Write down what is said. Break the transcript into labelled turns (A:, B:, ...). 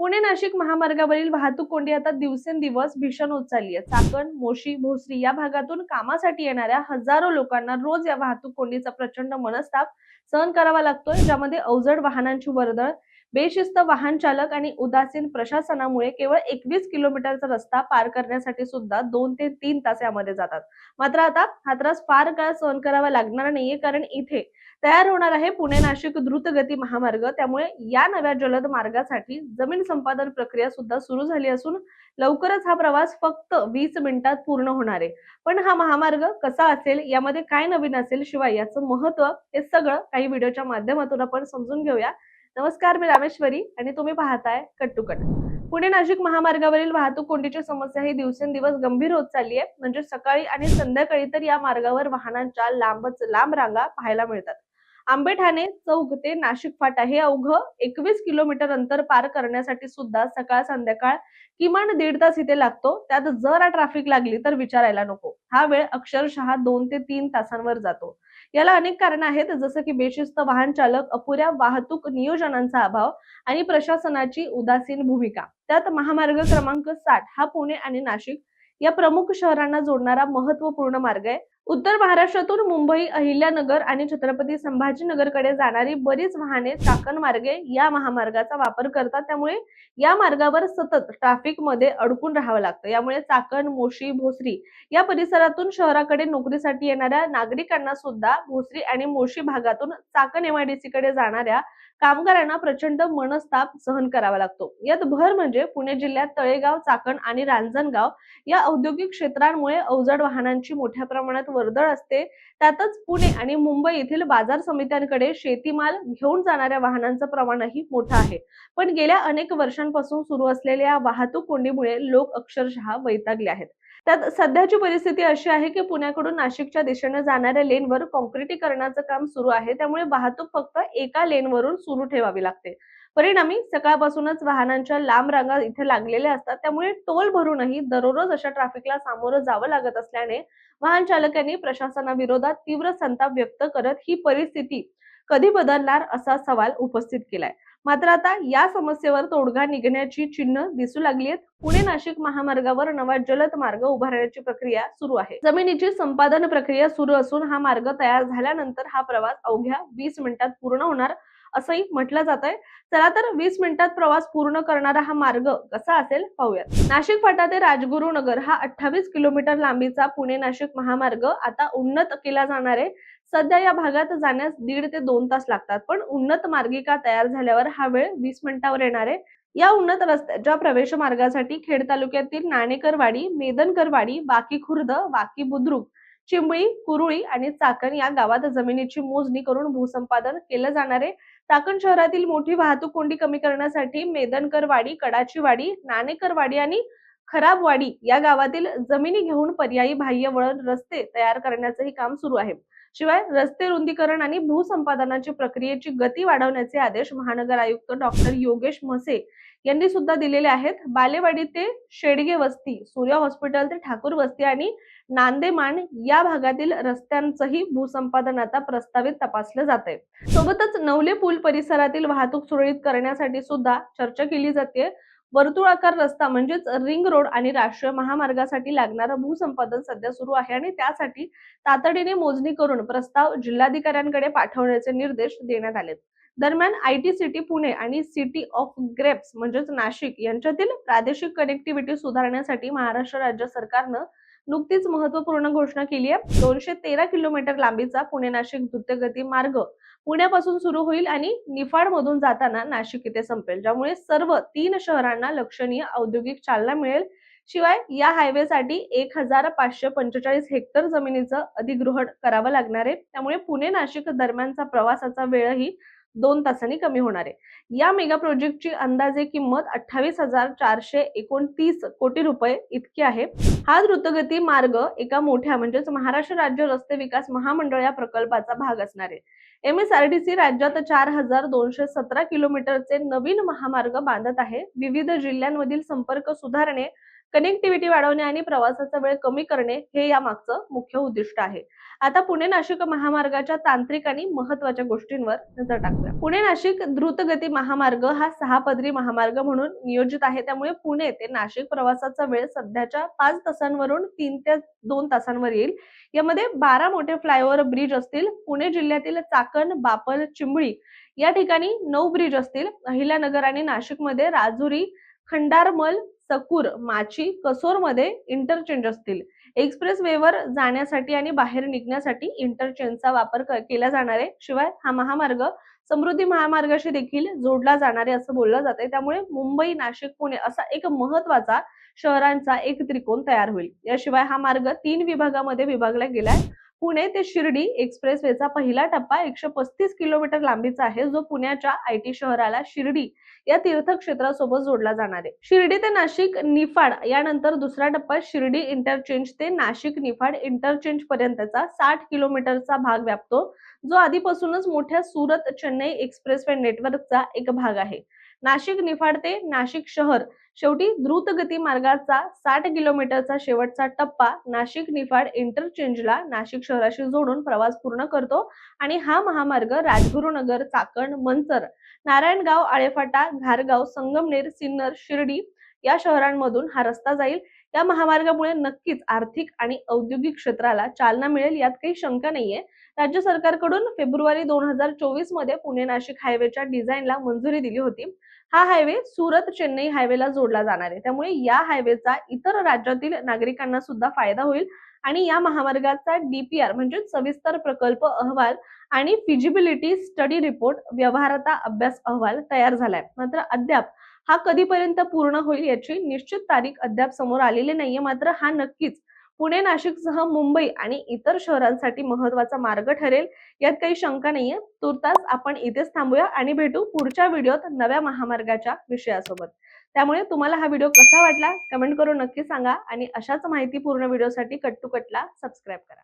A: पुणे नाशिक महामार्गावरील वाहतूक कोंडी आता दिवसेंदिवस भीषण होत चालली आहे. चाकण मोशी भोसरी या भागातून कामासाठी येणाऱ्या हजारो लोकांना रोज या वाहतूक कोंडीचा प्रचंड मनस्ताप सहन करावा लागतोय ज्यामध्ये अवजड वाहनांची वर्दळ बेशिस्त वाहन चालक आणि उदासीन प्रशासनामुळे केवळ एकवीस किलोमीटरचा रस्ता पार करण्यासाठी सुद्धा दोन ते तीन तास यामध्ये जातात. मात्र आता हा त्रास फार काळ सहन करावा लागणार नाहीये कारण इथे तयार होणार आहे पुणे नाशिक द्रुतगती महामार्ग. त्यामुळे या नव्या जलद मार्गासाठी जमीन संपादन प्रक्रिया सुद्धा सुरू झाली असून लवकरच हा प्रवास फक्त वीस मिनिटात पूर्ण होणार आहे. पण हा महामार्ग कसा असेल यामध्ये काय नवीन असेल शिवाय याचं महत्त्व हे सगळं काही व्हिडिओच्या माध्यमातून आपण समजून घेऊया. नमस्कार मी रामेश्वरी आणि तुम्ही पाहताय cut to cut. Pune Nashik महामार्गावरील वाहतूक कोंडीची समस्या ही दिवसेंदिवस गंभीर होत चालली आहे. म्हणजे सकाळी आणि संध्याकाळी तर या मार्गावर वाहनांच्या लांबच लांब रांगा पाहायला मिळतात. आंबेठाणे चौक ते नाशिक फाटा हे अवघं एकवीस किलोमीटर अंतर पार करण्यासाठी सुद्धा सकाळ संध्याकाळ किमान दीड तास इथे लागतो. त्यात जरा ट्रॅफिक लागली तर विचारायला नको. हा वेळ अक्षरशः दोन ते तीन तासांवर जातो. याला अनेक कारण आहेत जसं की बेशिस्त वाहन चालक अपुऱ्या वाहतूक नियोजनांचा अभाव आणि प्रशासनाची उदासीन भूमिका. त्यात महामार्ग क्रमांक साठ हा पुणे आणि नाशिक या प्रमुख शहरांना जोडणारा महत्त्वपूर्ण मार्ग आहे. उत्तर महाराष्ट्रातून मुंबई अहिल्यानगर आणि छत्रपती संभाजीनगरकडे जाणारी बरीच वाहने चाकण मार्गे या महामार्गाचा वापर करतात. त्यामुळे या मार्गावर सतत ट्रॅफिकमध्ये अडकून राहावं लागतं. यामुळे चाकण मोशी भोसरी या परिसरातून शहराकडे नोकरीसाठी येणाऱ्या नागरिकांना सुद्धा भोसरी आणि मोशी भागातून चाकण एमआयडीसी कडे जाणाऱ्या कामगारांना प्रचंड मनस्ताप सहन करावा लागतो. यात भर म्हणजे पुणे जिल्ह्यात तळेगाव चाकण आणि रांजणगाव या औद्योगिक क्षेत्रांमुळे अवजड वाहनांची मोठ्या प्रमाणात वर्दळ असते त्यातच पुणे आणि मुंबई येथील बाजार समित्यांकडे शेतीमाल घेऊन जाणाऱ्या वाहनांचं प्रमाणही मोठं आहे. पण गेल्या अनेक वर्षांपासून सुरू असलेल्या या वाहतूक कोंडीमुळे लोक अक्षरशः वैतागले आहेत. त्यात सध्याची परिस्थिती अशी आहे की पुण्याकडून नाशिकच्या दिशेने जाणाऱ्या लेनवर कॉन्क्रिटीकरणाचं काम सुरू आहे. त्यामुळे वाहतूक फक्त एका लेनवरून सुरू ठेवावी लागते. परिणामी सकाळपासूनच वाहनांच्या लांब रांगा इथे लागलेल्या असतात. त्यामुळे टोल भरूनही दररोज अशा ट्रॅफिकला सामोरं जावं लागत असल्याने वाहन चालकांनी प्रशासनाविरोधात तीव्र संताप व्यक्त करत ही परिस्थिती कधी बदलणार असा सवाल उपस्थित केलाय. मात्र आता या समस्येवर तोडगा निघण्याची चिन्ह दिसू लागली आहेत. पुणे नाशिक महामार्गावर नवा जलद मार्ग उभारण्याची प्रक्रिया सुरू आहे. जमिनीची संपादन प्रक्रिया सुरू असून हा मार्ग तयार झाल्यानंतर हा प्रवास अवघ्या वीस मिनिटात पूर्ण होणार असंही म्हटलं जात आहे चला तर वीस मिनिटात प्रवास पूर्ण करणारा हा मार्ग कसा असेल पाहूयात. नाशिक फाटा ते राजगुरुनगर हा अठ्ठावीस किलोमीटर लांबीचा पुणे नाशिक महामार्ग आता उन्नत केला जाणार आहे. सध्या या भागात जाण्यास दीड ते दोन तास लागतात. पण उन्नत मार्गिका तयार झाल्यावर हा वेळ वीस मिनिटावर येणार आहे. या उन्नत रस्त्याच्या प्रवेश मार्गासाठी खेड तालुक्यातील नाणेकरवाडी मेदनकरवाडी बाकी खुर्द बाकी बुद्रुक चिंबळी कुरुळी आणि चाकण या गावात जमिनीची मोजणी करून भूसंपादन केलं जाणार आहे. चाकण शहरातील मोठी वाहतूक कोंडी कमी करण्यासाठी मेदनकरवाडी कडाचीवाडी नाणेकरवाडी आणि खराबवाडी या गावातील जमिनी घेऊन पर्यायी बाह्य वळण रस्ते तयार करण्याचंही काम सुरू आहे. शिवाय रस्ते रुंदीकरण आणि भूसंपादनाची प्रक्रियेची गती वाढवण्याचे आदेश महानगर आयुक्त डॉक्टर योगेश म्हसे यांनी सुद्धा दिलेले आहेत. बालेवाडी ते शेडगे वस्ती सूर्य हॉस्पिटल ते ठाकूर वस्ती आणि नांदेमान या भागातील रस्त्यांचंही भूसंपादन आता प्रस्तावित तपासलं जात आहे सोबतच नवले पूल परिसरातील वाहतूक सुरळीत करण्यासाठी सुद्धा चर्चा केली जाते वर्तुळाकार रस्ता म्हणजेच रिंग रोड आणि राष्ट्रीय महामार्गासाठी लागणारं भूसंपादन सध्या सुरू आहे आणि त्यासाठी तातडीने मोजणी करून प्रस्ताव जिल्हाधिकाऱ्यांकडे पाठवण्याचे निर्देश देण्यात आलेत. दरम्यान आय टी सिटी पुणे आणि सिटी ऑफ ग्रेप्स म्हणजेच नाशिक यांच्यातील प्रादेशिक कनेक्टिव्हिटी सुधारण्यासाठी महाराष्ट्र राज्य सरकारनं नुकतीच महत्त्वपूर्ण घोषणा केली आहे. दोनशे तेरा किलोमीटर लांबीचा पुणे नाशिक द्रुतगती मार्ग पुण्यापासून सुरू होईल आणि निफाड मधून जाताना नाशिक इथे संपेल ज्यामुळे सर्व तीन शहरांना लक्षणीय औद्योगिक चालना मिळेल. शिवाय या हायवेसाठी एक हजार पाचशे पंचेचाळीस हेक्टर जमिनीचं अधिग्रहण करावं लागणार आहे. त्यामुळे पुणे नाशिक दरम्यानचा प्रवासाचा वेळही दोन तासांनी कमी होणार आहे. या मेगा प्रोजेक्टची अंदाजे किंमत अठ्ठावीस हजार चारशे एकोणतीस कोटी रुपये इतकी आहे. हा द्रुतगती मार्ग एका मोठ्या म्हणजेच महाराष्ट्र राज्य रस्ते विकास महामंडळ या प्रकल्पाचा भाग असणार आहे. M S R T C राज्यात चार हजार दोनशे सतरा किलोमीटरचे नवीन महामार्ग बांधत आहे. विविध जिल्ह्यांमधील संपर्क सुधारणे कनेक्टिव्हिटी वाढवणे आणि प्रवासाचा वेळ कमी करणे हे या मागचं मुख्य उद्दिष्ट आहे. आता पुणे नाशिक महामार्गाच्या तांत्रिक आणि महत्त्वाच्या गोष्टींवर नजर टाकूया. पुणे नाशिक द्रुतगती महामार्ग हा सहा पदरी महामार्ग म्हणून नियोजित आहे. त्यामुळे पुणे ते नाशिक प्रवासाचा वेळ सध्याच्या पाच तासांवरून तीन ते दोन तासांवर येईल. यामध्ये बारा मोठे फ्लायओव्हर ब्रिज असतील. पुणे जिल्ह्यातील चाकण बापल चिंबळी या ठिकाणी नऊ ब्रिज असतील. अहिल्यानगर आणि नाशिकमध्ये राजुरी खंडारमल सकूर माची कसोरमध्ये इंटरचेंज असतील. एक्सप्रेस वेवर जाण्यासाठी आणि बाहेर निघण्यासाठी इंटरचेंजचा वापर केला जाणार आहे. शिवाय हा महामार्ग समृद्धी महामार्गाशी देखील जोडला जाणार आहे असं बोललं जातंय. त्यामुळे मुंबई नाशिक पुणे असा एक महत्त्वाचा शहरांचा एक त्रिकोण तयार होईल. याशिवाय हा मार्ग तीन विभागामध्ये विभागला गेलाय. पुणे ते शिर्डी एक्सप्रेसवेचा पहिला टप्पा एकशे पस्तीस किलोमीटर लांबीचा आहे. जो पुण्याच्या आय टी शहराला शिर्डी या तीर्थक्षेत्रासोबत जोडला जाणार आहे. शिर्डी ते नाशिक निफाड यानंतर दुसरा टप्पा शिर्डी इंटरचेंज ते नाशिक निफाड इंटरचेंज पर्यंतचा साठ किलोमीटरचा भाग व्यापतो. जो आधीपासूनच मोठ्या सुरत चेन्नई एक्सप्रेसवे नेटवर्कचा एक भाग आहे. नाशिक निफाड ते नाशिक शहर. शेवटी द्रुतगती मार्गाचा साठ किलोमीटरचा शेवटचा टप्पा नाशिक निफाड इंटरचेंजला नाशिक शहराशी जोडून प्रवास पूर्ण करतो आणि हा महामार्ग राजगुरुनगर चाकण मंचर नारायणगाव आळेफाटा घारगाव संगमनेर सिन्नर शिर्डी या शहरांमधून हा रस्ता जाईल. या महामार्गामुळे नक्कीच आर्थिक आणि औद्योगिक क्षेत्राला चालना मिळेल यात काही शंका नाहीये. राज्य सरकारकडून फेब्रुवारी दोन हजार चोवीसमध्ये पुणे नाशिक हायवेच्या डिझाईनला मंजुरी दिली होती. हा हायवे सुरत चेन्नई हायवेला जोडला जाणार आहे. त्यामुळे या हायवेचा इतर राज्यातील नागरिकांना सुद्धा फायदा होईल आणि या महामार्गाचा डीपीआर म्हणजे सविस्तर प्रकल्प अहवाल आणि फिजिबिलिटी स्टडी रिपोर्ट व्यवहारता अभ्यास अहवाल तयार झालाय. मात्र अद्याप हा कधीपर्यंत पूर्ण होईल याची निश्चित तारीख अद्याप समोर आलेली नाहीये. मात्र हा नक्कीच पुणे नाशिकसह मुंबई आणि इतर शहरांसाठी महत्त्वाचा मार्ग ठरेल. यात काही शंका नाहीये. तुर्तास आपण इथेच थांबूया आणि भेटू पुढच्या व्हिडिओत नव्या महामार्गाच्या विषयासोबत. त्यामुळे तुम्हाला हा व्हिडिओ कसा वाटला? कमेंट करून नक्की सांगा आणि अशाच माहितीपूर्ण व्हिडिओसाठी कट्टू कटला सबस्क्राईब करा.